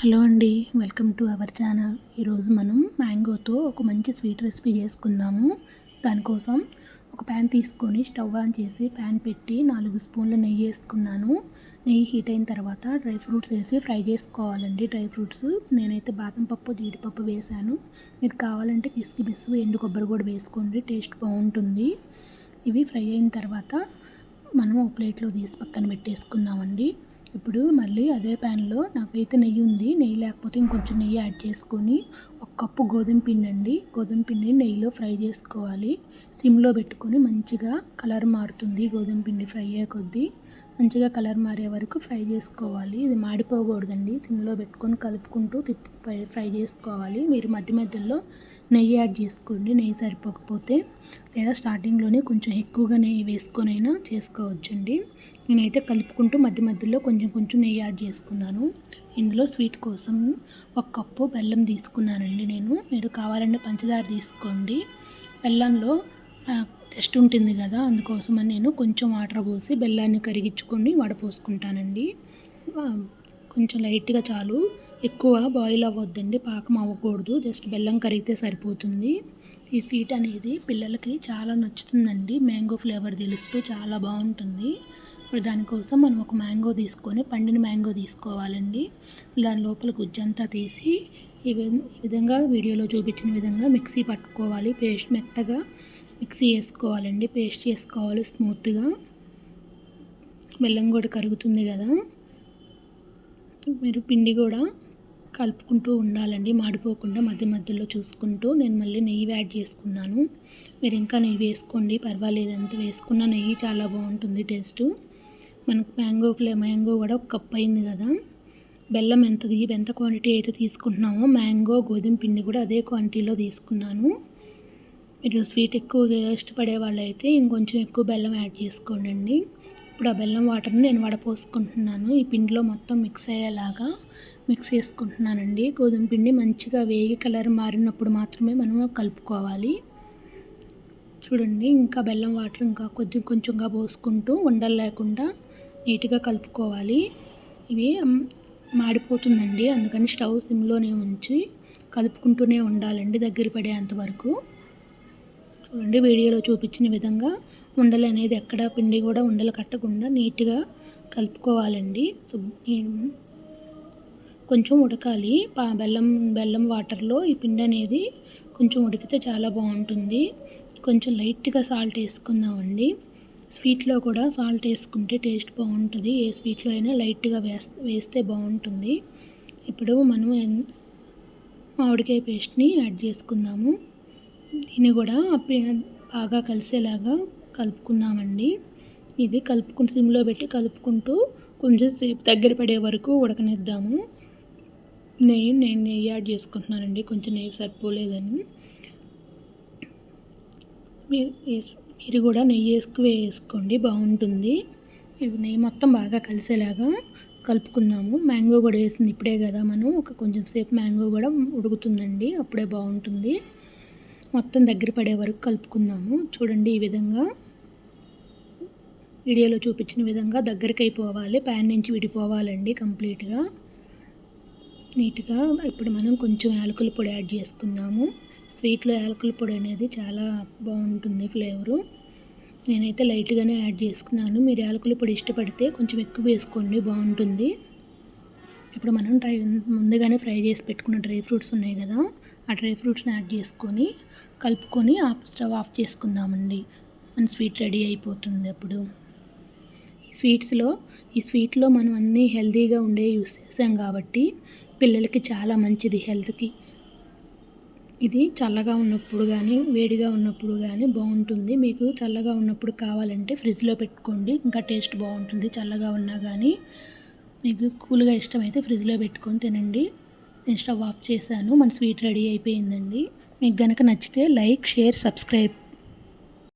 Hello అండి welcome to our channel. ఈరోజు మనం మ్యాంగోతో ఒక మంచి స్వీట్ రెసిపీ చేసుకుందాము. దానికోసం ఒక ప్యాన్ తీసుకొని స్టవ్ ఆన్ చేసి ప్యాన్ పెట్టి నాలుగు స్పూన్ల నెయ్యి వేసుకున్నాను. నెయ్యి హీట్ అయిన తర్వాత డ్రై ఫ్రూట్స్ వేసి ఫ్రై చేసుకోవాలండి. డ్రై ఫ్రూట్స్ నేనైతే బాదం పప్పు జీడిపప్పు వేసాను. మీరు కావాలంటే కిస్కిమిస్ ఎండు కొబ్బరి కూడా వేసుకోండి టేస్ట్ బాగుంటుంది. ఇవి ఫ్రై అయిన తర్వాత మనం ఒక ప్లేట్లో తీసి పక్కన పెట్టేసుకుందామండి. ఇప్పుడు మళ్ళీ అదే ప్యాన్లో నాకైతే నెయ్యి ఉంది. నెయ్యి లేకపోతే ఇంకొంచెం నెయ్యి యాడ్ చేసుకొని ఒక కప్పు గోధుమ పిండి అండి. గోధుమ పిండిని నెయ్యిలో ఫ్రై చేసుకోవాలి. సిమ్లో పెట్టుకొని మంచిగా కలర్ మారుతుంది. గోధుమ పిండి ఫ్రై అయ్యే కొద్దీ మంచిగా కలర్ మారే వరకు ఫ్రై చేసుకోవాలి. ఇది మాడిపోకూడదండి. సిమ్లో పెట్టుకొని కలుపుకుంటూ తిప్పి ఫ్రై చేసుకోవాలి. మీరు మధ్య మధ్యలో నెయ్యి యాడ్ చేసుకోండి. నెయ్యి సరిపోకపోతే లేదా స్టార్టింగ్లోనే కొంచెం ఎక్కువగా నెయ్యి వేసుకొనైనా చేసుకోవచ్చండి. నేనైతే కలుపుకుంటూ మధ్య మధ్యలో కొంచెం కొంచెం నెయ్యి యాడ్ చేసుకున్నాను. ఇందులో స్వీట్ కోసం ఒక కప్పు బెల్లం తీసుకున్నానండి నేను. మీరు కావాలంటే పంచదార తీసుకోండి. బెల్లంలో టెస్ట్ ఉంటుంది కదా అందుకోసమని నేను కొంచెం వాటర్ పోసి బెల్లాన్ని కరిగించుకొని వడపోసుకుంటానండి. కొంచెం లైట్గా చాలు. ఎక్కువ బాయిల్ అవ్వద్దండి పాకం అవ్వకూడదు జస్ట్ బెల్లం కరిగితే సరిపోతుంది. ఈ స్వీట్ అనేది పిల్లలకి చాలా నచ్చుతుందండి. మ్యాంగో ఫ్లేవర్ తెలుస్తూ చాలా బాగుంటుంది. ఇప్పుడు దానికోసం మనం ఒక మ్యాంగో తీసుకొని పండిన మ్యాంగో తీసుకోవాలండి. దాని లోపల గుజ్జంతా తీసి ఈ విధంగా వీడియోలో చూపించిన విధంగా మిక్సీ పట్టుకోవాలి. పేస్ట్ మెత్తగా మిక్సీ వేసుకోవాలండి పేస్ట్ చేసుకోవాలి స్మూత్గా. బెల్లం కూడా కరుగుతుంది కదా. మీరు పిండి కూడా కలుపుకుంటూ ఉండాలండి. మాడిపోకుండా మధ్య మధ్యలో చూసుకుంటూ నేను మళ్ళీ నెయ్యి యాడ్ చేసుకున్నాను. మీరు ఇంకా నెయ్యి వేసుకోండి. పర్వాలేదు ఎంత వేసుకున్న నెయ్యి చాలా బాగుంటుంది టేస్ట్. మనకు మ్యాంగో ఫ్లే మ్యాంగో కూడా ఒక కప్ అయింది కదా. బెల్లం ఎంత ఎంత క్వాంటిటీ అయితే తీసుకుంటున్నామో మ్యాంగో గోధుమ పిండి కూడా అదే క్వాంటిటీలో తీసుకున్నాను. మీరు స్వీట్ ఎక్కువగా ఇష్టపడే వాళ్ళైతే ఇంకొంచెం ఎక్కువ బెల్లం యాడ్ చేసుకోండి ఇప్పుడు ఆ బెల్లం వాటర్ని నేను వడపోసుకుంటున్నాను ఈ పిండిలో మొత్తం మిక్స్ అయ్యేలాగా మిక్స్ చేసుకుంటున్నానండి. గోధుమ పిండి మంచిగా వేగి కలర్ మారినప్పుడు మాత్రమే మనం కలుపుకోవాలి. చూడండి ఇంకా బెల్లం వాటర్ ఇంకా కొంచెం కొంచెంగా పోసుకుంటూ ఉండలు లేకుండా నీట్గా కలుపుకోవాలి. ఇవి మాడిపోతుందండి. అందుకని స్టవ్ సిమ్లోనే ఉంచి కలుపుకుంటూనే ఉండాలండి దగ్గర పడేంత వరకు. చూడండి వీడియోలో చూపించిన విధంగా ఉండలు అనేది ఎక్కడ పిండి కూడా ఉండలు కట్టకుండా నీట్గా కలుపుకోవాలండి. కొంచెం ఉడకాలి. బెల్లం బెల్లం వాటర్లో ఈ పిండి అనేది కొంచెం ఉడికితే చాలా బాగుంటుంది. కొంచెం లైట్గా సాల్ట్ వేసుకుందామండి. స్వీట్లో కూడా సాల్ట్ వేసుకుంటే టేస్ట్ బాగుంటుంది. ఏ స్వీట్లో అయినా లైట్గా వేస్తే వేస్తే బాగుంటుంది. ఇప్పుడు మనం మామిడికాయ పేస్ట్ని యాడ్ చేసుకుందాము. దీన్ని కూడా బాగా కలిసేలాగా కలుపుకున్నామండి. ఇది కలుపుకుని సిమ్లో పెట్టి కలుపుకుంటూ కొంచెం సేపు దగ్గర పడే వరకు ఉడకనిద్దాము. నెయ్యి నేను నెయ్యి యాడ్ చేసుకుంటున్నానండి. కొంచెం నెయ్యి సరిపోలేదని. మీరు మీరు కూడా నెయ్యి వేసుకు వేసుకోండి. బాగుంటుంది. ఇవి నెయ్యి మొత్తం బాగా కలిసేలాగా కలుపుకుందాము మ్యాంగో కూడా వేసింది ఇప్పుడే కదా మనం. ఒక కొంచెం సేపు మ్యాంగో కూడా ఉడుకుతుందండి. అప్పుడే బాగుంటుంది. మొత్తం దగ్గర పడే వరకు కలుపుకుందాము. చూడండి ఈ విధంగా. వీడియోలో చూపించిన విధంగా దగ్గరికి అయిపోవాలి ప్యాన్ నుంచి విడిపోవాలండి కంప్లీట్గా. నీట్గా ఇప్పుడు మనం కొంచెం యాలకుల పొడి యాడ్ చేసుకుందాము. స్వీట్లో యాలకుల పొడి అనేది చాలా బాగుంటుంది ఫ్లేవరు. నేనైతే లైట్గానే యాడ్ చేసుకున్నాను. మీరు యాలకుల పొడి ఇష్టపడితే కొంచెం ఎక్కువ వేసుకోండి బాగుంటుంది. ఇప్పుడు మనం డ్రై ముందుగానే ఫ్రై చేసి పెట్టుకున్న డ్రై ఫ్రూట్స్ ఉన్నాయి కదా ఆ డ్రై ఫ్రూట్స్ని యాడ్ చేసుకొని కలుపుకొని ఆఫ్ స్టవ్ ఆఫ్ చేసుకుందామండి. మన స్వీట్ రెడీ అయిపోతుంది అప్పుడు. స్వీట్స్లో ఈ స్వీట్లో మనం అన్నీ హెల్తీగా ఉండే యూస్ చేసాం కాబట్టి పిల్లలకి చాలా మంచిది హెల్త్కి. ఇది చల్లగా ఉన్నప్పుడు కానీ వేడిగా ఉన్నప్పుడు కానీ బాగుంటుంది. మీకు చల్లగా ఉన్నప్పుడు కావాలంటే ఫ్రిడ్జ్లో పెట్టుకోండి. ఇంకా టేస్ట్ బాగుంటుంది చల్లగా ఉన్నా కానీ మీకు కూల్గా ఇష్టమైతే ఫ్రిడ్జ్లో పెట్టుకొని తినండి. నేను స్టవ్ ఆఫ్ చేశాను. మన స్వీట్ రెడీ అయిపోయిందండి. మీకు కనుక నచ్చితే లైక్ షేర్ సబ్స్క్రైబ్.